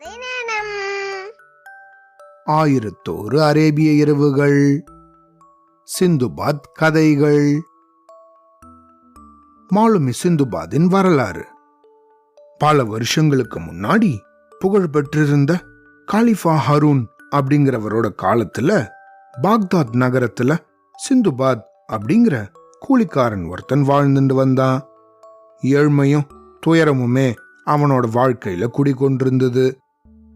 கதை ஆயிரத்தோரு அரேபிய இரவுகள் சிந்துபாத் கதைகள். மாலுமி சிந்துபாத்தின் வரலாறு. பல வருஷங்களுக்கு முன்னாடி புகழ் பெற்றிருந்த காலிஃபா ஹரூன் அப்படிங்கிறவரோட காலத்துல பாக்தாத் நகரத்துல சிந்துபாத் அப்படிங்கிற கூலிக்காரன் ஒருத்தன் வாழ்ந்துட்டு வந்தான். ஏழ்மையும் துயரமுமே அவனோட வாழ்க்கையில குடிகொண்டிருந்தது.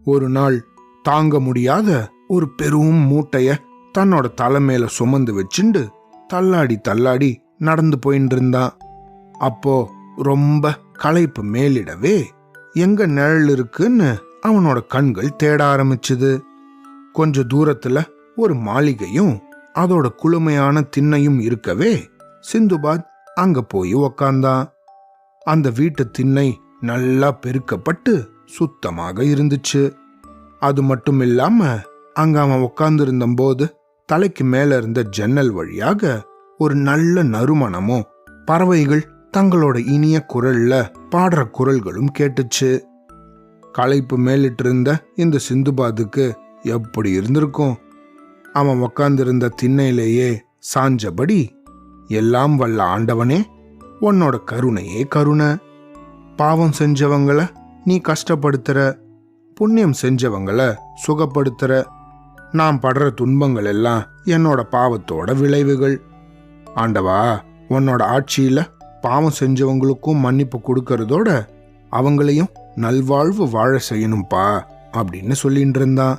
ஒரு நாள் தாங்க முடியாத ஒரு பெரும் மூட்டைய தன்னோட தலை சுமந்து வச்சுண்டு தள்ளாடி தள்ளாடி நடந்து போயின்னு இருந்தான். அப்போ ரொம்ப களைப்பு மேலிடவே எங்க நிழல் இருக்குன்னு அவனோட கண்கள் தேட ஆரம்பிச்சுது. கொஞ்ச தூரத்துல ஒரு மாளிகையும் அதோட குளுமையான திண்ணையும் இருக்கவே சிந்துபாத் அங்க போய் உக்காந்தான். அந்த வீட்டு திண்ணை நல்லா பெருக்கப்பட்டு சுத்தமாக இருந்துச்சு. அது மட்டும் இல்லாம அங்க அவன் உட்கார்ந்திருந்த போது தலைக்கு மேல இருந்த ஜன்னல் வழியாக ஒரு நல்ல நறுமணமும் பறவைகள் தங்களோட இனிய குரல்ல பாடுற குரல்களும் கேட்டுச்சு. களைப்பு மேலிட்டு இருந்த இந்த சிந்துபாதுக்கு எப்படி இருந்திருக்கும்? அவன் உக்காந்திருந்த திண்ணையிலேயே சாஞ்சபடி எல்லாம் வல்ல ஆண்டவனே உன்னோட கருணையே கருணை. பாவம் செஞ்சவங்கள நீ கஷ்டப்படுத்துற புண்ணியம் செஞ்சவங்கள சுகப்படுத்துற நான் படுற துன்பங்கள் எல்லாம் என்னோட பாவத்தோட விளைவுகள். ஆண்டவா உன்னோட ஆட்சியில பாவம் செஞ்சவங்களுக்கும் மன்னிப்பு கொடுக்கறதோட அவங்களையும் நல்வாழ்வு வாழ செய்யணும்பா அப்படின்னு சொல்லிட்டு இருந்தான்.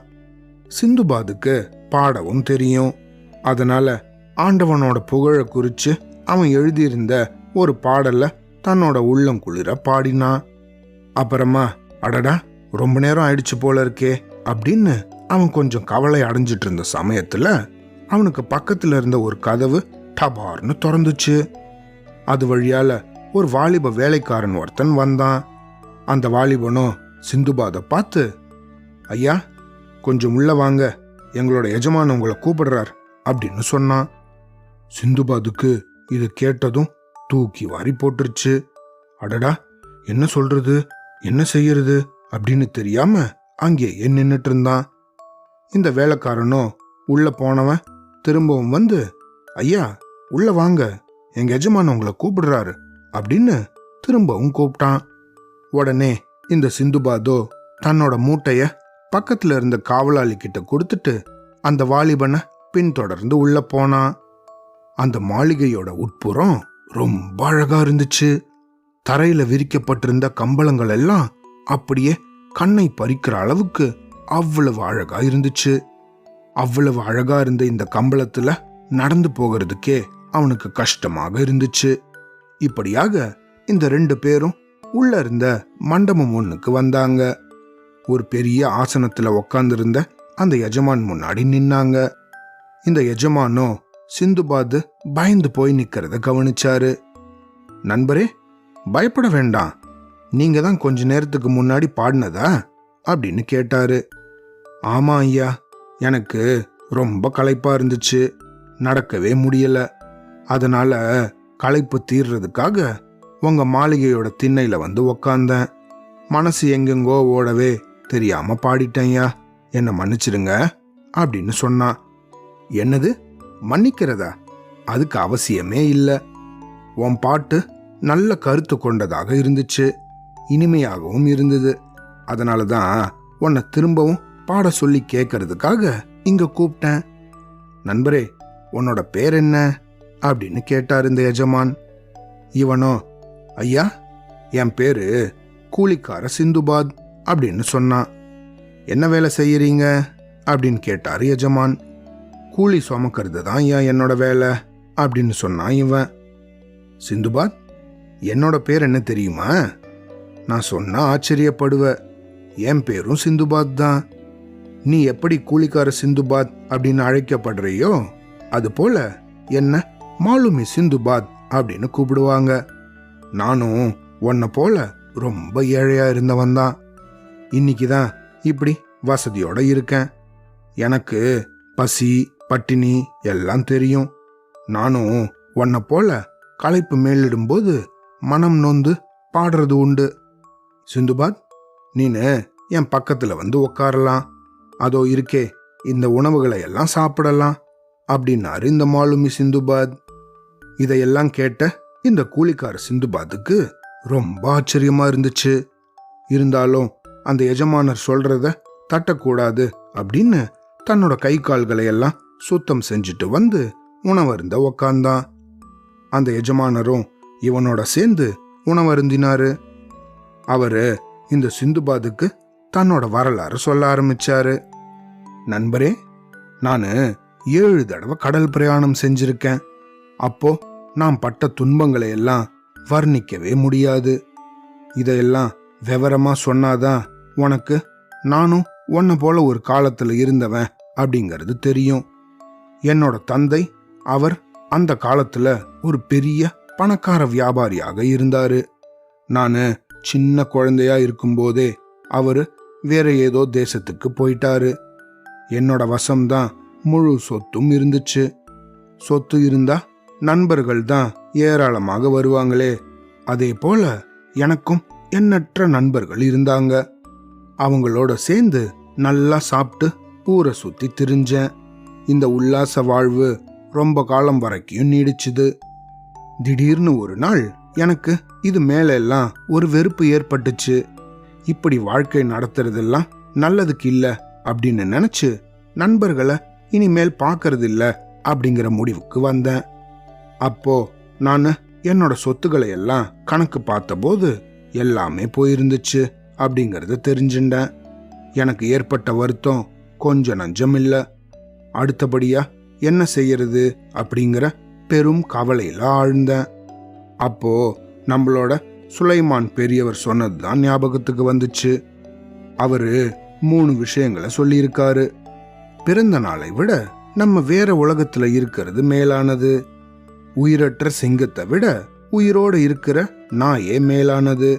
சிந்துபாதுக்கு பாடவும் தெரியும். அதனால ஆண்டவனோட புகழை குறிச்சு அவன் எழுதியிருந்த ஒரு பாடல்ல தன்னோட உள்ளம் குளிர பாடினான். அப்புறமா அடடா ரொம்ப நேரம் ஆயிடுச்சு போல இருக்கே அப்படின்னு அவன் கொஞ்சம் கவலை அடைஞ்சிட்டு இருந்த சமயத்துல அவனுக்கு பக்கத்துல இருந்த ஒரு கதவு டபார்னு திறந்துச்சு. அது வழியால ஒரு வாலிப வேலைக்காரன் ஒருத்தன் வந்தான். அந்த வாலிபனும் சிந்துபாத பார்த்து ஐயா கொஞ்சம் உள்ள வாங்க. எங்களோட எஜமான் உங்களை கூப்பிடுறார் அப்படின்னு சொன்னான். சிந்துபாதுக்கு இது கேட்டதும் தூக்கி வாரி போட்டுருச்சு. அடடா என்ன சொல்றது? என்ன செய்யறது? அப்படின்னு தெரியாம அங்கேயே நின்னுட்டு இருந்தான். இந்த வேலைக்காரனும் உள்ள போனவன் திரும்பவும் வந்து ஐயா உள்ள வாங்க எங்க எஜமான உங்களை கூப்பிடுறாரு அப்படின்னு திரும்பவும் கூப்பிட்டான். உடனே இந்த சிந்துபாதோ தன்னோட மூட்டைய பக்கத்துல இருந்த காவலாளி கிட்ட கொடுத்துட்டு அந்த வாலிபனை பின்தொடர்ந்து உள்ள போனான். அந்த மாளிகையோட உட்புறம் ரொம்ப அழகா இருந்துச்சு. தரையில விரிக்கப்பட்டிருந்த கம்பளங்கள் எல்லாம் அப்படியே கண்ணை பறிக்கிற அளவுக்கு அவ்வளவு அழகா இருந்துச்சு. அவ்வளவு அழகா இருந்த இந்த கம்பளத்துல நடந்து போகிறதுக்கே அவனுக்கு கஷ்டமாக இருந்துச்சு. இப்படியாக இந்த ரெண்டு பேரும் உள்ள இருந்த மண்டபம் ஒண்ணுக்கு வந்தாங்க. ஒரு பெரிய ஆசனத்துல உக்காந்துருந்த அந்த எஜமான் முன்னாடி நின்னாங்க. இந்த எஜமானோ சிந்துபாத் பயந்து போய் நிக்கிறத கவனிச்சாரு. நண்பரே பயப்பட வேண்டாம். நீங்க தான் கொஞ்ச நேரத்துக்கு முன்னாடி பாடினதா? அப்படின்னு கேட்டாரு. ஆமா ஐயா எனக்கு ரொம்ப களைப்பா இருந்துச்சு. நடக்கவே முடியல. அதனால களைப்பு தீர்றதுக்காக உங்க மாளிகையோட திண்ணையில வந்து உக்காந்தேன். மனசு எங்கெங்கோ ஓடவே தெரியாம பாடிட்டேன்யா என்னை மன்னிச்சிடுங்க அப்படின்னு சொன்னான். என்னது? மன்னிக்கிறதா? அதுக்கு அவசியமே இல்லை. உன் பாட்டு நல்ல கருத்து கொண்டதாக இருந்துச்சு. இனிமையாகவும் இருந்தது. அதனால தான் உன்னை திரும்பவும் பாட சொல்லி கேட்கறதுக்காக இங்க கூப்பிட்டேன் நண்பரே உன்னோட பேர் என்ன? அப்படின்னு கேட்டார் இந்த எஜமான். இவனோ ஐயா என் பேரு கூலிக்கார சிந்துபாத் அப்படின்னு சொன்னான். என்ன வேலை செய்யறீங்க? அப்படின்னு கேட்டார் எஜமான். கூலி சுமக்கிறது தான் ஐயா என்னோட வேலை அப்படின்னு சொன்னான் இவன். சிந்துபாத் என்னோட பேர் என்ன தெரியுமா? நான் சொன்னா ஆச்சரியப்படுவ. என் பேரும் சிந்துபாத் தான். நீ எப்படி கூலிக்கார சிந்துபாத் அப்படின்னு அழைக்கப்படுறியோ அது போல என்ன மாலுமி சிந்துபாத் அப்படின்னு கூப்பிடுவாங்க. நானும் உன்னை போல ரொம்ப ஏழையா இருந்தவன் தான். இன்னைக்கு தான் இப்படி வசதியோட இருக்கேன். எனக்கு பசி பட்டினி எல்லாம் தெரியும். நானும் உன்னை போல களைப்பு மேலிடும்போது மனம் நொந்து பாடுறது உண்டு. சிந்துபாத் நீனு என் பக்கத்துல வந்து உட்காரலாம் அதோ இருக்கே இந்த உணவுகளை எல்லாம் சாப்பிடலாம் அப்படின்னாரு இந்த மாலுமி சிந்துபாத் இதையெல்லாம் கேட்ட இந்த கூலிக்கார சிந்துபாத்துக்கு ரொம்ப ஆச்சரியமா இருந்துச்சு. இருந்தாலும் அந்த எஜமானர் சொல்றத தட்டக்கூடாது அப்படின்னு தன்னோட கை கால்களை எல்லாம் சுத்தம் செஞ்சுட்டு வந்து உணவருந்த உக்காந்தான். அந்த எஜமானரும் இவனோட சேர்ந்து உணவருந்தினாரு. அவரு இந்த சிந்துபாதுக்கு தன்னோட வரலாறு சொல்ல ஆரம்பிச்சாரு. நண்பரே நான் ஏழு தடவை கடல் பிரயாணம் செஞ்சிருக்கேன். அப்போ நான் பட்ட துன்பங்களை எல்லாம் வர்ணிக்கவே முடியாது. இதையெல்லாம் விவரமா சொன்னாதான் உனக்கு நானும் உன்னை போல ஒரு காலத்துல இருந்தவன் அப்படிங்கிறது தெரியும். என்னோட தந்தை அவர் அந்த காலத்துல ஒரு பெரிய பணக்கார வியாபாரியாக இருந்தாரு. நான் சின்ன குழந்தையா இருக்கும்போதே அவர் வேற ஏதோ தேசத்துக்கு போயிட்டாரு. என்னோட வசம்தான் முழு சொத்தும் இருந்துச்சு. சொத்து இருந்தா நண்பர்கள் தான் ஏராளமாக வருவாங்களே. அதே போல எனக்கும் எண்ணற்ற நண்பர்கள் இருந்தாங்க. அவங்களோட சேர்ந்து நல்லா சாப்பிட்டு ஊரை சுத்தி திரிஞ்சேன். இந்த உல்லாச வாழ்வு ரொம்ப காலம் வரைக்கும் நீடிச்சுது. திடீர்னு ஒரு நாள் எனக்கு இது மேலெல்லாம் ஒரு வெறுப்பு ஏற்பட்டுச்சு. இப்படி வாழ்க்கை நடத்துறதெல்லாம் நல்லதுக்கு இல்லை அப்படின்னு நினச்சி நண்பர்களை இனிமேல் பார்க்கறதில்ல அப்படிங்கிற முடிவுக்கு வந்தேன். அப்போ நான் என்னோட சொத்துக்களை எல்லாம் கணக்கு பார்த்தபோது எல்லாமே போயிருந்துச்சு அப்படிங்கறத தெரிஞ்சுட்டேன். எனக்கு ஏற்பட்ட வருத்தம் கொஞ்சம் நஞ்சம் இல்லை. அடுத்தபடியா என்ன செய்யறது அப்படிங்கிற பெரும் கவலையில ஆழ்ந்தேன். அப்போ நம்மளோட சுலைமான் பெரியவர் சொன்னது தான் ஞாபகத்துக்கு வந்துச்சு. அவரு மூணு விஷயங்களை சொல்லியிருக்காரு. பிறந்த நாளை விட நம்ம வேற உலகத்துல இருக்கிறது மேலானது. உயிரற்ற சிங்கத்தை விட உயிரோடு இருக்கிற நாயே மேலானது.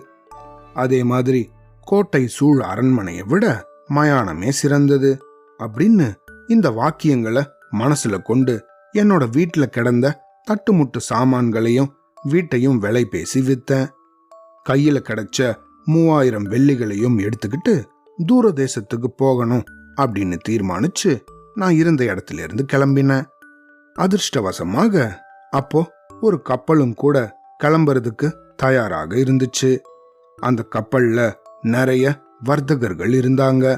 அதே மாதிரி கோட்டை சூழ் அரண்மனையை விட மயானமே சிறந்தது அப்படின்னு இந்த வாக்கியங்களை மனசுல கொண்டு என்னோட வீட்டில் கிடந்த தட்டுமுட்டு சாமான்களையும் வீட்டையும் விலை பேசி வித்தேன். கையில கிடைச்ச மூவாயிரம் வெள்ளிகளையும் எடுத்துக்கிட்டு தூர தேசத்துக்கு போகணும் அப்படின்னு தீர்மானிச்சு நான் இருந்த இடத்துல இருந்து கிளம்பினேன். அதிர்ஷ்டவசமாக அப்போ ஒரு கப்பலும் கூட கிளம்புறதுக்கு தயாராக இருந்துச்சு. அந்த கப்பல்ல நிறைய வர்த்தகர்கள் இருந்தாங்க.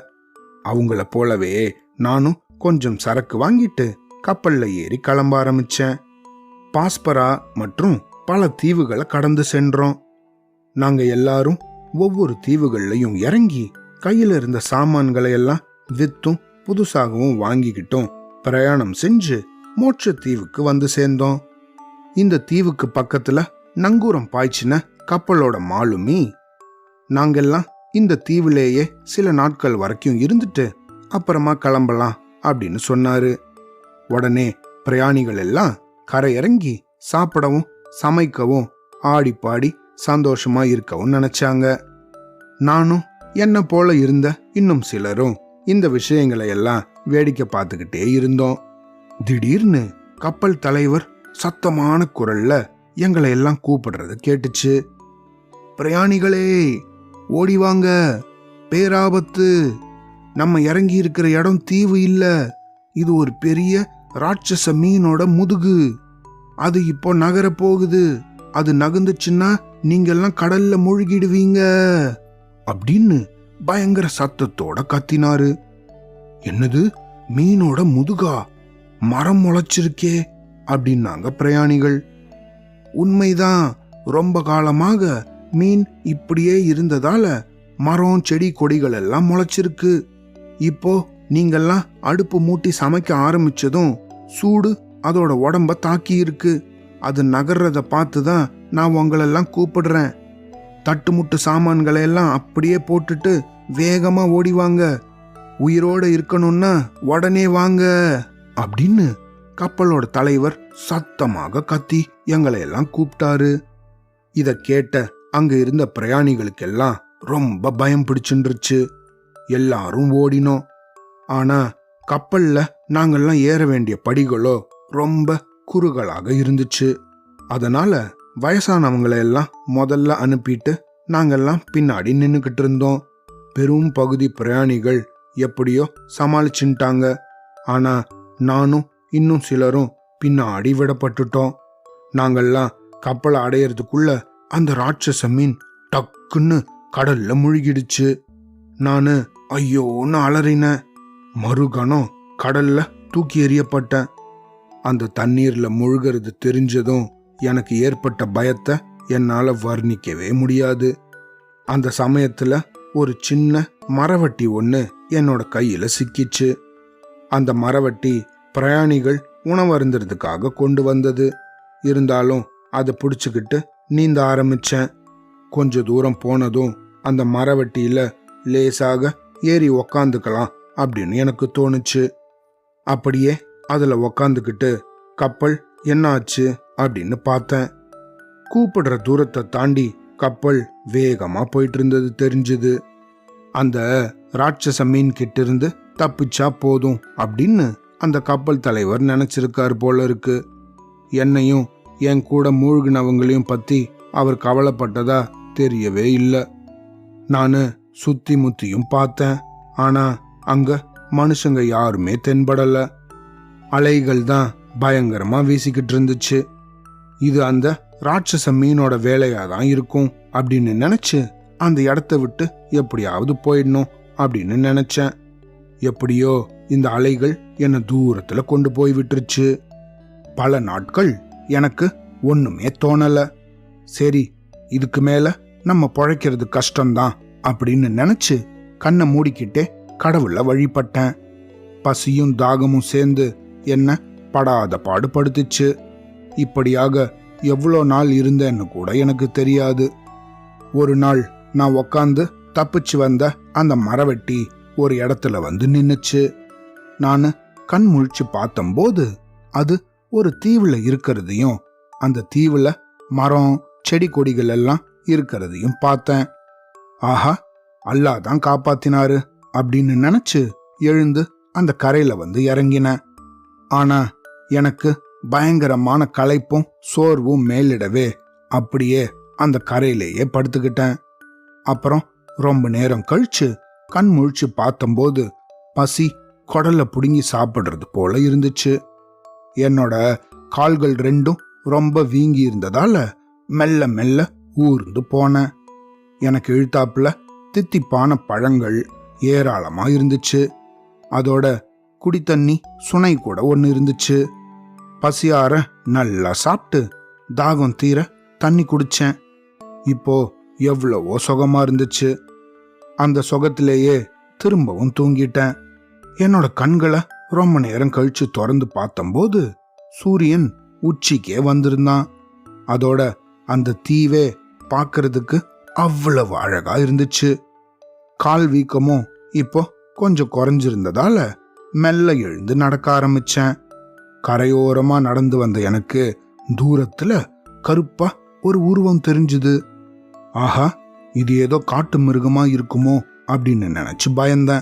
அவங்கள போலவே நானும் கொஞ்சம் சரக்கு வாங்கிட்டு கப்பல்ல ஏறி கிளம்ப ஆரம்பிச்சேன். பாஸ்பரா மற்றும் பல தீவுகளை கடந்து சென்றோம். நாங்க எல்லாரும் ஒவ்வொரு தீவுகள்லையும் இறங்கி கையில இருந்த சாமான்களை எல்லாம் வித்தும் புதுசாகவும் வாங்கிக்கிட்டோம். பிரயாணம் செஞ்சு மோட்ச தீவுக்கு வந்து சேர்ந்தோம். இந்த தீவுக்கு பக்கத்துல நங்கூரம் பாய்ச்சின கப்பலோட மாலுமி. நாங்கெல்லாம் இந்த தீவுலேயே சில நாட்கள் வரைக்கும் இருந்துட்டு அப்புறமா கிளம்பலாம் அப்படின்னு சொன்னாரு. உடனே பிரயாணிகள் எல்லாம் கரை இறங்கி சாப்பிடவும் சமைக்கவும் ஆடி பாடி சந்தோஷமா இருக்கவும் நினைச்சாங்க. நானும் என்ன போல இருந்த? இன்னும் சிலரும் இந்த விஷயங்களை எல்லாம் வேடிக்கை பார்த்துக்கிட்டே இருந்தோம். திடீர்னு கப்பல் தலைவர் சத்தமான குரல்ல எங்களை எல்லாம் கூப்பிடுறது கேட்டுச்சு. பிரயாணிகளே ஓடி வாங்க. பேராபத்து. நம்ம இறங்கி இருக்கிற இடம் தீவு இல்ல. இது ஒரு பெரிய ராட்சச மீனோட முதுகு. அது இப்போ நகர போகுது அது நகர்ந்துச்சுன்னா நீங்கெல்லாம் கடல்ல மூழ்கிடுவீங்க. அப்படின்னு பயங்கர சத்தத்தோட கத்தினாரு. என்னது? மீனோட முதுகா? மரம் முளைச்சிருக்கே அப்படின்னாங்க பிரயாணிகள். உண்மைதான் ரொம்ப காலமாக மீன் இப்படியே இருந்ததால மரம் செடி கொடிகள் எல்லாம் முளைச்சிருக்கு. இப்போ நீங்கெல்லாம் அடுப்பு மூட்டி சமைக்க ஆரம்பிச்சதும் சூடு அதோட உடம்ப தாக்கி இருக்கு. அது நகர்றத பார்த்து தான் நான் உங்களெல்லாம் கூப்பிடுறேன். தட்டுமுட்டு சாமான்களை எல்லாம் அப்படியே போட்டுட்டு வேகமா ஓடிவாங்க உயிரோட இருக்கணும்னா உடனே வாங்க. அப்படின்னு கப்பலோட தலைவர் சத்தமாக கத்தி எங்களை எல்லாம் கூப்பிட்டாரு. இத கேட்ட அங்க இருந்த பிரயாணிகளுக்கெல்லாம் ரொம்ப பயம் பிடிச்சுருச்சு எல்லாரும் ஓடினோம். ஆனா கப்பல்ல நாங்கள்லாம் ஏற வேண்டிய படிகளோ ரொம்ப குறுகலாக இருந்துச்சு. அதனால வயசானவங்களையெல்லாம் முதல்ல அனுப்பிட்டு நாங்கள்லாம் பின்னாடி நின்னுக்கிட்டு இருந்தோம். பெரும் பகுதி பிரயாணிகள் எப்படியோ சமாளிச்சுட்டாங்க. ஆனா நானும் இன்னும் சிலரும் பின்னாடி விடப்பட்டுட்டோம். நாங்கள்லாம் கப்பலை அடையிறதுக்குள்ள அந்த ராட்சச மீன் டக்குன்னு கடல்ல முழுகிடுச்சு. நானு ஐயோன்னு அலறினேன். மறுகணம் கடல்ல தூக்கி எறியப்பட்டேன். அந்த தண்ணீர்ல முழுகிறது தெரிஞ்சதும் எனக்கு ஏற்பட்ட பயத்தை என்னால வர்ணிக்கவே முடியாது. அந்த சமயத்துல ஒரு சின்ன மரவட்டி ஒன்று என்னோட கையில சிக்கிச்சு. அந்த மரவட்டி பிரயாணிகள் உணவருந்துறதுக்காக கொண்டு வந்தது. இருந்தாலும் அதை பிடிச்சுக்கிட்டு நீந்த ஆரம்பிச்சேன். கொஞ்ச தூரம் போனதும் அந்த மரவட்டியில லேசாக ஏறி உக்காந்துக்கலாம் அப்படின்னு எனக்கு தோணுச்சு. அப்படியே அதில் உக்காந்துக்கிட்டு கப்பல் என்னாச்சு? அப்படின்னு பார்த்தேன். கூப்பிடுற தூரத்தை தாண்டி கப்பல் வேகமாக போயிட்டு இருந்தது தெரிஞ்சுது. அந்த ராட்சச மீன் கிட்ட இருந்து தப்பிச்சா போதும் அப்படின்னு அந்த கப்பல் தலைவர் நினைச்சிருக்காரு போல இருக்கு. என்னையும் என் கூட மூழ்கினவங்களையும் பத்தி அவர் கவலைப்பட்டதா தெரியவே இல்லை. நான் சுத்தி முத்தியும் பார்த்தேன். ஆனா அங்க மனுஷங்க யாருமே தென்படலை. அலைகள் தான் பயங்கரமா வீசிக்கிட்டு இருந்துச்சு இது அந்த ராட்சச மீனோட வேலையா தான் இருக்கும் அப்படின்னு நினைச்சு அந்த இடத்த விட்டு எப்படியாவது போயிடணும் அப்படின்னு நினைச்சேன். எப்படியோ இந்த அலைகள் என்னை தூரத்துல கொண்டு போய் விட்டுருச்சு. பல நாட்கள் எனக்கு ஒண்ணுமே தோணல. சரி இதுக்கு மேல நம்ம பொழைக்கிறது கஷ்டம்தான் அப்படின்னு நினைச்சு கண்ணை மூடிக்கிட்டே கடவுள வழிபட்டேன். பசியும் தாகமும் சேர்ந்து என்ன படாத பாடுபடுத்துச்சு. இப்படியாக எவ்வளோ நாள் இருந்தேன்னு கூட எனக்கு தெரியாது. ஒரு நாள் நான் உக்காந்து தப்பிச்சு வந்த அந்த மரவெட்டி ஒரு இடத்துல வந்து நின்னுச்சு. நான் கண் முழிச்சு பார்த்தம்போது அது ஒரு தீவுல இருக்கிறதையும் அந்த தீவுல மரம் செடி கொடிகள் எல்லாம் இருக்கிறதையும் பார்த்தேன். ஆஹா அல்லாஹ் தான் காப்பாத்தினாரு அப்படின்னு நினைச்சு எழுந்து அந்த கரையில வந்து இறங்கினேன். ஆனா எனக்கு பயங்கரமான களைப்பும் சோர்வும் மேலிடவே அப்படியே அந்த கரையிலேயே படுத்துக்கிட்டேன். அப்புறம் ரொம்ப நேரம் கழிச்சு கண் முழிச்சு பார்த்தம்போது பசி குடல்ல புடுங்கி சாப்பிடுறது போல இருந்துச்சு. என்னோட கால்கள் ரெண்டும் ரொம்ப வீங்கி இருந்ததால மெல்ல மெல்ல ஊர்ந்து போனேன் எனக்கு இழுத்தாப்புல தித்திப்பான பழங்கள் ஏராளமா இருந்துச்சு. அதோட குடித்தண்ணி சுனை கூட ஒன்று இருந்துச்சு. பசியார நல்லா சாப்பிட்டு தாகம் தீர தண்ணி குடிச்சேன். இப்போ எவ்வளவோ சுகமா இருந்துச்சு. அந்த சுகத்திலேயே திரும்பவும் தூங்கிட்டேன். என்னோட கண்களை ரொம்ப நேரம் கழிச்சு திறந்து பார்த்தம்போது சூரியன் உச்சிக்கே வந்திருந்தான். அதோட அந்த தீவே பார்க்கறதுக்கு அவ்வளவு அழகா இருந்துச்சு. கால் வீக்கமும் இப்போ கொஞ்சம் குறைஞ்சிருந்ததால மெல்ல எழுந்து நடக்க ஆரம்பிச்சேன். கரையோரமா நடந்து வந்த எனக்கு தூரத்துல கருப்பா ஒரு உருவம் தெரிஞ்சுது. ஆஹா இது ஏதோ காட்டு மிருகமா இருக்குமோ? அப்படின்னு நினைச்சு பயந்தேன்.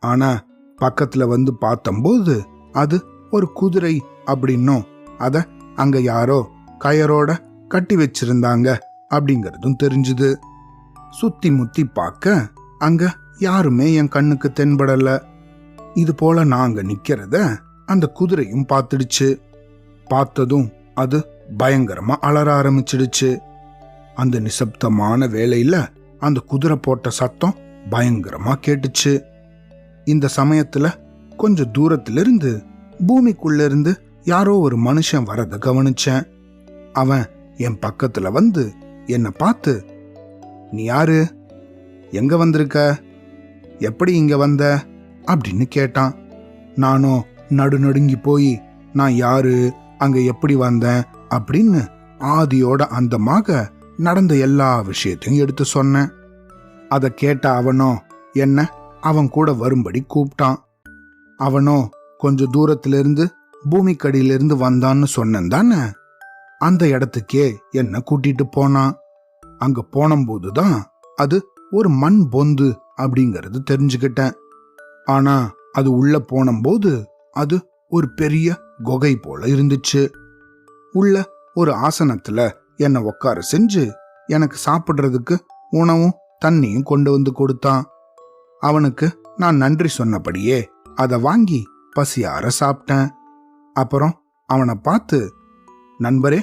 ஆனா பக்கத்துல வந்து பார்த்தம்போது அது ஒரு குதிரை அப்படின்னும். அத அங்க யாரோ கயரோட கட்டி வச்சிருந்தாங்க அப்படிங்கறதும் தெரிஞ்சுது. சுத்தி முத்தி பார்க்க அங்க யாருமே என் கண்ணுக்கு தென்படலை. இது போல நாங்க நிக்கிறத அந்த குதிரையும் பார்த்துடுச்சு. பார்த்ததும் அது பயங்கரமா அலற ஆரம்பிச்சிடுச்சு. அந்த நிசப்தமான வேலையில அந்த குதிரை போட்ட சத்தம் பயங்கரமா கேட்டுச்சு. இந்த சமயத்துல கொஞ்சம் தூரத்திலிருந்து பூமிக்குள்ள இருந்து யாரோ ஒரு மனுஷன் வரத கவனிச்சேன். அவன் என் பக்கத்துல வந்து என்னை பார்த்து நீ யாரு? எங்க வந்திருக்க? எப்படி இங்க வந்த? அப்படின்னு கேட்டான். நானும் நடுநடுங்கி போய் நான் யாரு அங்க எப்படி வந்தேன்? அப்படின்னு ஆதியோட அந்தமாக நடந்த எல்லா விஷயத்தையும் எடுத்து சொன்னேன். அதை கேட்ட அவனோ என்ன? அவன் கூட வரும்படி கூப்பிட்டான். அவனோ கொஞ்சம் தூரத்திலிருந்து பூமிக்கடியிலிருந்து வந்தான்னு சொன்னேன் தானே? அந்த இடத்துக்கே என்ன கூட்டிட்டு போனான். அங்க போனபோது தான் அது ஒரு மண் பொந்து அப்படிங்கறது தெரிஞ்சுக்கிட்டேன். ஆனா அது உள்ள போனபோது அது ஒரு பெரிய குகை போல இருந்துச்சு. உள்ள ஒரு ஆசனத்துல என்னை உட்கார செஞ்சு எனக்கு சாப்பிடுறதுக்கு உணவும் தண்ணியும் கொண்டு வந்து கொடுத்தான். அவனுக்கு நான் நன்றி சொன்னபடியே அதை வாங்கி பசியார சாப்பிட்டேன் அப்புறம் அவனை பார்த்து நண்பரே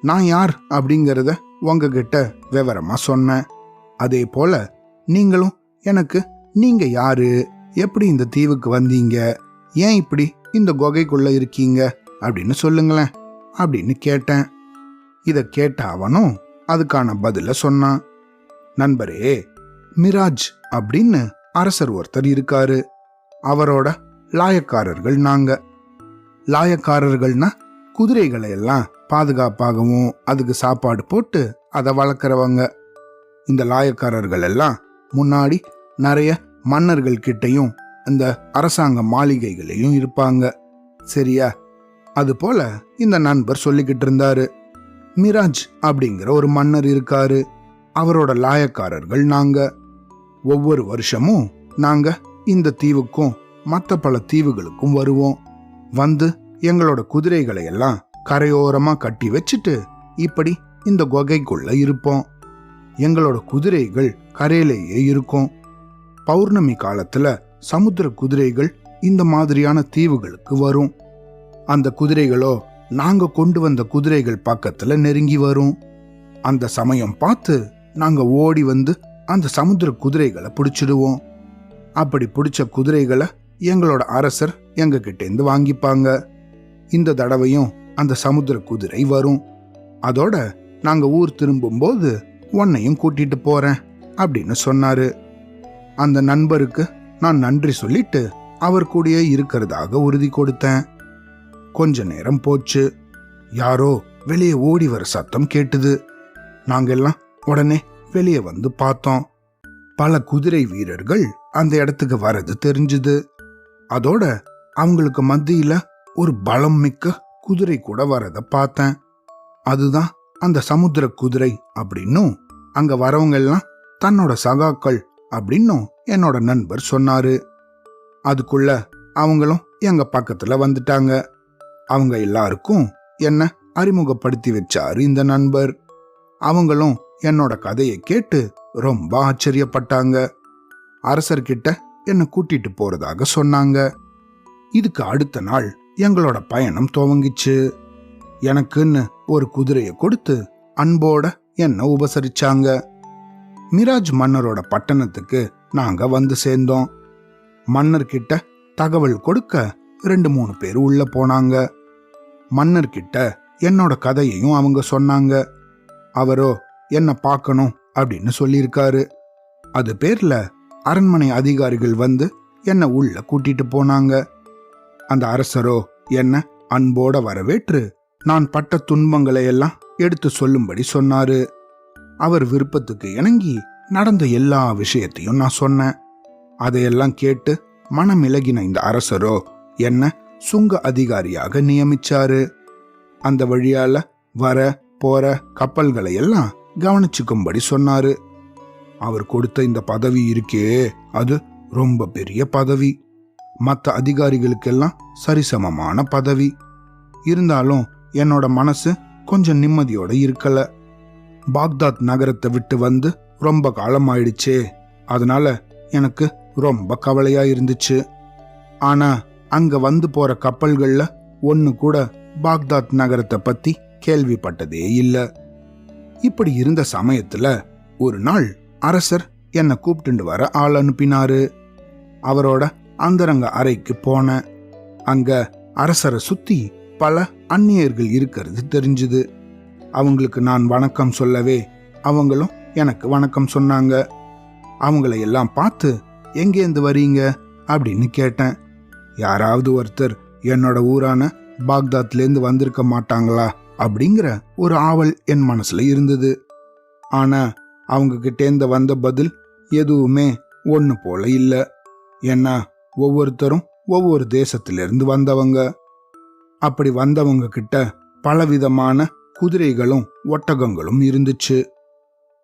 நான் யார் அப்படிங்கிறத உங்ககிட்ட விவரமா சொன்னேன். அதே போல நீங்களும் எனக்கு நீங்க யாரு? எப்படி இந்த தீவுக்கு வந்தீங்க? ஏன் இப்படி இந்த குகைக்குள்ள இருக்கீங்க? அப்படின்னு சொல்லுங்களேன். அப்படின்னு கேட்டேன். இதை கேட்ட அவனும் அதுக்கான பதில சொன்னான். நண்பரே மிராஜ் அப்படின்னு அரசர் ஒருத்தர் இருக்காரு. அவரோட லாயக்காரர்கள் நாங்க. லாயக்காரர்கள்னா குதிரைகளை எல்லாம் பாதுகாப்பாகவும் அதுக்கு சாப்பாடு போட்டு அதை வளர்க்குறவங்க. இந்த லாயக்காரர்கள் எல்லாம் முன்னாடி நிறைய மன்னர்கள் கிட்டையும் இந்த அரசாங்க மாளிகைகளையும் இருப்பாங்க. சரியா? அதுபோல இந்த நண்பர் சொல்லிக்கிட்டு இருந்தாரு. மிராஜ் அப்படிங்கிற ஒரு மன்னர் இருக்காரு. அவரோட லாயக்காரர்கள் நாங்க. ஒவ்வொரு வருஷமும் நாங்க இந்த தீவுக்கும் மற்ற பல தீவுகளுக்கும் வருவோம். வந்து எங்களோட குதிரைகளை எல்லாம் கரையோரமா கட்டி வச்சுட்டு இப்படி இந்த குகைக்குள்ள இருப்போம். எங்களோட குதிரைகள் கரையிலேயே இருக்கும். பௌர்ணமி காலத்துல சமுத்திர குதிரைகள் இந்த மாதிரியான தீவுகளுக்கு வரும். அந்த குதிரைகளோ நாங்க கொண்டு வந்த குதிரைகள் பக்கத்துல நெருங்கி வரும். அந்த சமயம் பார்த்து நாங்க ஓடி வந்து அந்த சமுத்திர குதிரைகளை பிடிச்சிடுவோம். அப்படி பிடிச்ச குதிரைகளை எங்களோட அரசர் எங்க கிட்டேருந்து வாங்கிப்பாங்க. இந்த தடவையும் அந்த சமுத்திர குதிரை வரும். அதோட நாங்க ஊர் திரும்பும்போது உன்னையும் கூட்டிட்டு போறேன் அப்படின்னு சொன்னாரு. அந்த நண்பருக்கு நான் நன்றி சொல்லிட்டு அவர் கூடயே இருக்கிறதாக உறுதி கொடுத்தேன். கொஞ்ச நேரம் போச்சு. யாரோ வெளியே ஓடி வர சத்தம் கேட்டுது. நாங்கெல்லாம் உடனே வெளியே வந்து பார்த்தோம். பல குதிரை வீரர்கள் அந்த இடத்துக்கு வரது தெரிஞ்சுது. அதோட அவங்களுக்கு மத்தியில ஒரு பலம் மிக்க குதிரை கூட வரத பார்த்தேன். அதுதான் அந்த சமுத்திர குதிரை அப்படின்னும் அங்க வரவங்க எல்லாம் தன்னோட சகாக்கள் அப்படின்னும் என்னோட நண்பர் சொன்னாரு. அதுக்குள்ள அவங்களும் எங்க பக்கத்துல வந்துட்டாங்க. அவங்க எல்லாருக்கும் என்ன அறிமுகப்படுத்தி வச்சாரு இந்த நண்பர். அவங்களும் என்னோட கதையை கேட்டு ரொம்ப ஆச்சரியப்பட்டாங்க. அரசர்கிட்ட என்னை கூட்டிட்டு போறதாக சொன்னாங்க. இதுக்கு அடுத்த நாள் எங்களோட பயணம் துவங்கிச்சு. எனக்குன்னு ஒரு குதிரையை கொடுத்து அன்போட என்ன உபசரிச்சாங்க. மிராஜ் மன்னரோட பட்டணத்துக்கு நாங்க வந்து சேர்ந்தோம். மன்னர்கிட்ட தகவல் கொடுக்க ரெண்டு மூணு பேர் உள்ள போனாங்க. மன்னர்கிட்ட என்னோட கதையையும் அவங்க சொன்னாங்க. அவரோ என்ன பார்க்கணும் அப்படின்னு சொல்லியிருக்காரு. அது பேர்ல அரண்மனை அதிகாரிகள் வந்து என்ன உள்ள கூட்டிட்டு போனாங்க. அந்த அரசரோ என்ன அன்போட வரவேற்று நான் பட்ட துன்பங்களை எல்லாம் எடுத்து சொல்லும்படி சொன்னாரு. அவர் விருப்பத்துக்கு இணங்கி நடந்த எல்லா விஷயத்தையும் நான் சொன்னேன். அதையெல்லாம் கேட்டு மனமிளகின இந்த அரசரோ என்ன சுங்க அதிகாரியாக நியமிச்சாரு. அந்த வழியால வர போற கப்பல்களை எல்லாம் கவனிச்சுக்கும்படி சொன்னாரு. அவர் கொடுத்த இந்த பதவி இருக்கே அது ரொம்ப பெரிய பதவி. மற்ற அதிகாரிகளுக்கெல்லாம் சரிசமமான பதவி. இருந்தாலும் என்னோட மனசு கொஞ்சம் நிம்மதியோட இருக்கலை. பாக்தாத் நகரத்தை விட்டு வந்து ரொம்ப காலம் ஆயிடுச்சே அதனால எனக்கு ரொம்ப கவலையா இருந்துச்சு ஆனா அங்க வந்து போற கப்பல்கள்ல ஒன்னு கூட பாக்தாத் நகரத்தை பத்தி கேள்விப்பட்டதே இல்ல. இப்படி இருந்த சமயத்துல ஒரு நாள் அரசர் என்னை கூப்பிட்டு வர ஆள் அனுப்பினாரு. அவரோட அந்தரங்க அறைக்கு போனேன். அங்க அரசரை சுத்தி பல அந்நியர்கள் இருக்கிறது தெரிஞ்சுது. அவங்களுக்கு நான் வணக்கம் சொல்லவே அவங்களும் எனக்கு வணக்கம் சொன்னாங்க. அவங்கள எல்லாம் பார்த்து எங்கேருந்து வரீங்க? அப்படின்னு கேட்டேன். யாராவது ஒருத்தர் என்னோட ஊரான பாக்தாத்லேருந்து வந்திருக்க மாட்டாங்களா? அப்படிங்கிற ஒரு ஆவல் என் மனசுல இருந்தது. ஆனா அவங்க கிட்டேந்து வந்த பதில் எதுவுமே ஒன்று போல இல்லை. ஏன்னா ஒவ்வொருத்தரும் ஒவ்வொரு தேசத்திலிருந்து வந்தவங்க. அப்படி வந்தவங்க கிட்ட பலவிதமான குதிரைகளும் ஒட்டகங்களும் இருந்துச்சு.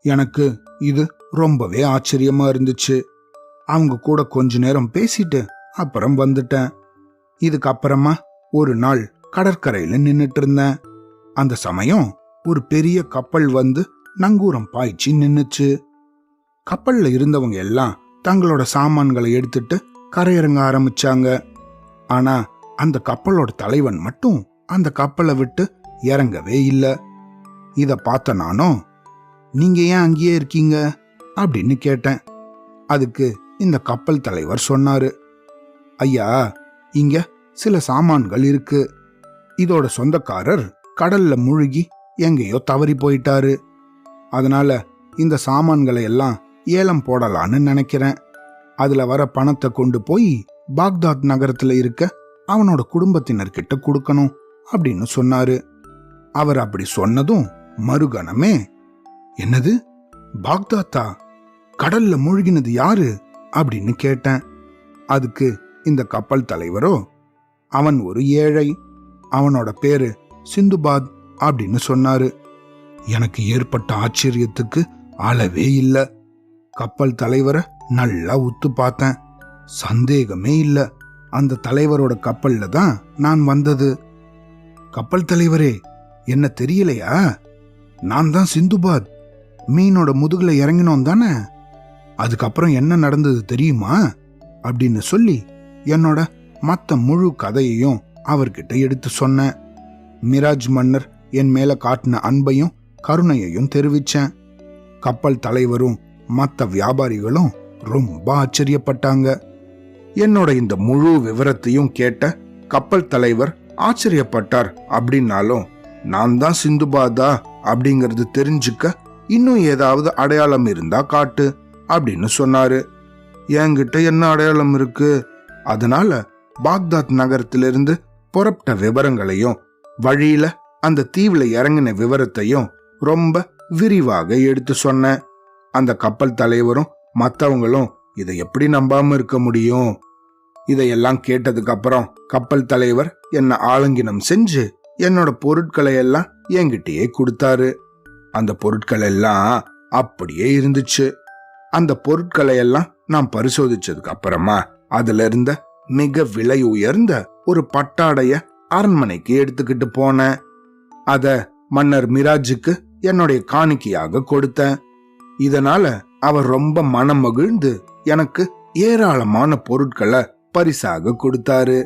எனக்கு இது ரொம்பவே ஆச்சரியமா இருந்துச்சு. அவங்க கூட கொஞ்ச நேரம் பேசிட்டு அப்புறம் வந்துட்டேன். இதுக்கப்புறமா ஒரு நாள் கடற்கரையில நின்னுட்டு இருந்தேன். அந்த சமயம் ஒரு பெரிய கப்பல் வந்து நங்கூரம் பாய்ச்சி நின்னுச்சு. கப்பல்ல இருந்தவங்க எல்லாம் தங்களோட சாமான்களை எடுத்துட்டு கரையிறங்க ஆரம்பிச்சாங்க. ஆனா அந்த கப்பலோட தலைவன் மட்டும் அந்த கப்பலை விட்டு இறங்கவே இல்லை. இதை பார்த்த நானும் நீங்க ஏன் அங்கேயே இருக்கீங்க? அப்படின்னு கேட்டேன். அதுக்கு இந்த கப்பல் தலைவர் சொன்னாரு ஐயா இங்க சில சாமான்கள் இருக்கு. இதோட சொந்தக்காரர் கடல்ல முழுகி எங்கேயோ தவறி போயிட்டாரு. அதனால இந்த சாமான்களை எல்லாம் ஏலம் போடலான்னு நினைக்கிறேன். அதுல வர பணத்தை கொண்டு போய் பாக்தாத் நகரத்துல இருக்க அவனோட குடும்பத்தினர்கிட்ட கொடுக்கணும் அப்படின்னு சொன்னாரு. அவர் அப்படி சொன்னதும் மறுகணமே என்னது? பாக்தாத்தா? கடல்ல மூழ்கினது யாரு? அப்படின்னு கேட்டேன். அதுக்கு இந்த கப்பல் தலைவரோ அவன் ஒரு ஏழை அவனோட பேரு சிந்துபாத் அப்படின்னு சொன்னாரு. எனக்கு ஏற்பட்ட ஆச்சரியத்துக்கு அளவே இல்ல. கப்பல் தலைவரை நல்லா உத்து பார்த்தேன். சந்தேகமே இல்ல. அந்த தலைவரோட கப்பல்ல தான் நான் வந்தது. கப்பல் தலைவரே என்ன தெரியலையா? நான் தான் சிந்துபாத். மீனோட முதுகுல இறங்கினோம் தானே? அதுக்கப்புறம் என்ன நடந்தது தெரியுமா? அப்படின்னு சொல்லி என்னோட மற்ற முழு கதையையும் அவர்கிட்ட எடுத்து சொன்னேன். மிராஜ் மன்னர் என் மேல காட்டின அன்பையும் கருணையையும் தெரிவிச்சேன். கப்பல் தலைவரும் மற்ற வியாபாரிகளும் ரொம்ப ஆச்சரியப்பட்டாங்க. என்னோட இந்த முழு விவரத்தையும் கேட்ட கப்பல் தலைவர் ஆச்சரியப்பட்டார். அப்படின்னாலும் நான் தான் சிந்துபாதா அப்படிங்கறது தெரிஞ்சுக்க இன்னும் ஏதாவது அடையாளம் இருந்தா காட்டு அப்படின்னு சொன்னாரு. என்கிட்ட என்ன அடையாளம் இருக்கு? அதனால பாக்தாத் நகரத்திலிருந்து புறப்பட்ட விவரங்களையும் வழியில அந்த தீவுல இறங்கின விவரத்தையும் ரொம்ப விரிவாக எடுத்து சொன்னேன். அந்த கப்பல் தலைவரும் மத்தவங்களும் இதை எப்படி நம்பாம இருக்க முடியும்? இதையெல்லாம் கேட்டதுக்கு அப்புறம் கப்பல் தலைவர் என்ன ஆலங்கினம் செஞ்சு என்னோட பொருட்களை எல்லாம் என்கிட்டயே கொடுத்தாரு. அந்த பொருட்கள் எல்லாம் அப்படியே இருந்துச்சு. அந்த பொருட்களை எல்லாம் நான் பரிசோதிச்சதுக்கு அப்புறமா அதுல இருந்த மிக விலை உயர்ந்த ஒரு பட்டாடைய அரண்மனைக்கு எடுத்துக்கிட்டு போனேன். அத மன்னர் மிராஜுக்கு என்னுடைய காணிக்கையாக கொடுத்தேன். இதனால அவர் ரொம்ப மனம் மகிழ்ந்து எனக்கு ஏராளமான பொருட்களை பரிசாக கொடுத்தாரு.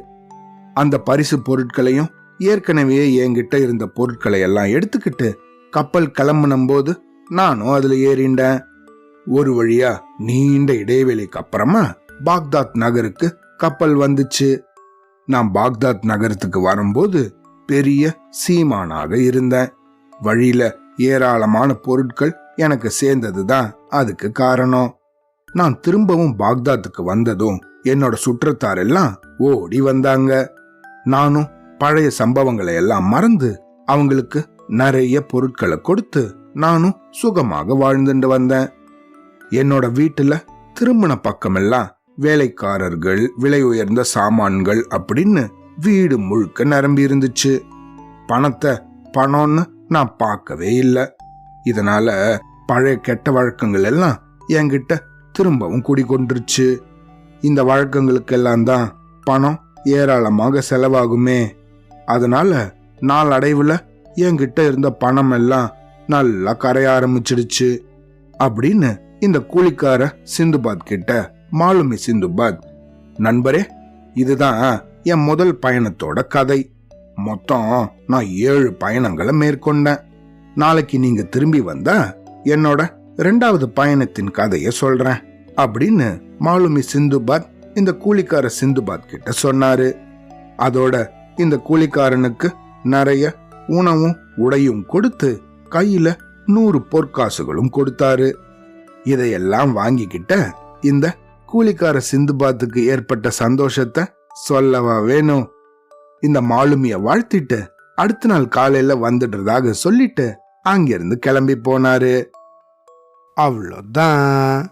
அந்த பரிசு பொருட்களையும் ஏற்கனவே என்கிட்ட இருந்த பொருட்களை எல்லாம் எடுத்துக்கிட்டு கப்பல் கிளம்புனும் போது நானும் அதுல ஏறிண்டேன். ஒரு வழியா நீண்ட இடைவெளிக்கு அப்புறமா பாக்தாத் நகருக்கு கப்பல் வந்துச்சு. நான் பாக்தாத் நகரத்துக்கு வரும்போது பெரிய சீமானாக இருந்தேன். வழியில ஏராளமான பொருட்கள் எனக்கு சேர்ந்ததுதான் அதுக்கு காரணம். நான் திரும்பவும் பாக்தாத்துக்கு வந்ததும் என்னோட சுற்றத்தார் எல்லாம் ஓடி வந்தாங்க. நானும் பழைய சம்பவங்களை எல்லாம் மறந்து அவங்களுக்கு நிறைய பொருட்களை கொடுத்து நானும் சுகமாக வாழ்ந்துட்டு வந்தேன். என்னோட வீட்டுல திருமண பக்கமெல்லாம் வேலைக்காரர்கள் விலை உயர்ந்த சாமான்கள் அப்படின்னு வீடு முழுக்க நிரம்பி இருந்துச்சு. பணத்தை பணம்னு நான் பார்க்கவே இல்லை. இதனால பழைய கெட்ட வழக்கங்கள் எல்லாம் என்கிட்ட திரும்பவும் குடிக்கொண்டுருச்சு இந்த வழக்கங்களுக்கெல்லாம் தான் பணம் ஏராளமாக செலவாகுமே. அதனால நாளடைவுல என்கிட்ட இருந்த பணம் எல்லாம் நல்லா கரைய ஆரம்பிச்சிடுச்சு அப்படின்னு இந்த கூலிக்கார சிந்துபாத் கிட்ட மாலுமி சிந்துபாத் நண்பரே இதுதான் என் முதல் பயணத்தோட கதை. மொத்தம் நான் ஏழு பயணங்களை மேற்கொண்டேன். நாளைக்கு நீங்க திரும்பி வந்தா என்னோட ரெண்டாவது பயணத்தின் கதையை சொல்றேன் அப்படின்னு மாலுமி சிந்துபாத் இந்த கூலிக்கார சிந்துபாத் கிட்ட சொன்னாரு. அதோட இந்த கூலிக்காரனுக்கு நிறைய உணவும் உடையும் கொடுத்து கையில நூறு பொற்காசுகளும் கொடுத்தாரு. இதையெல்லாம் வாங்கிக்கிட்ட இந்த கூலிக்கார சிந்துபாத்துக்கு ஏற்பட்ட சந்தோஷத்தை சொல்லவா வேணும்? இந்த மாலுமிய வாழ்த்திட்டு அடுத்த நாள் காலையில வந்துடுறதாக சொல்லிட்டு அங்கிருந்து கிளம்பி போனாரு. அவ்வளோதான்.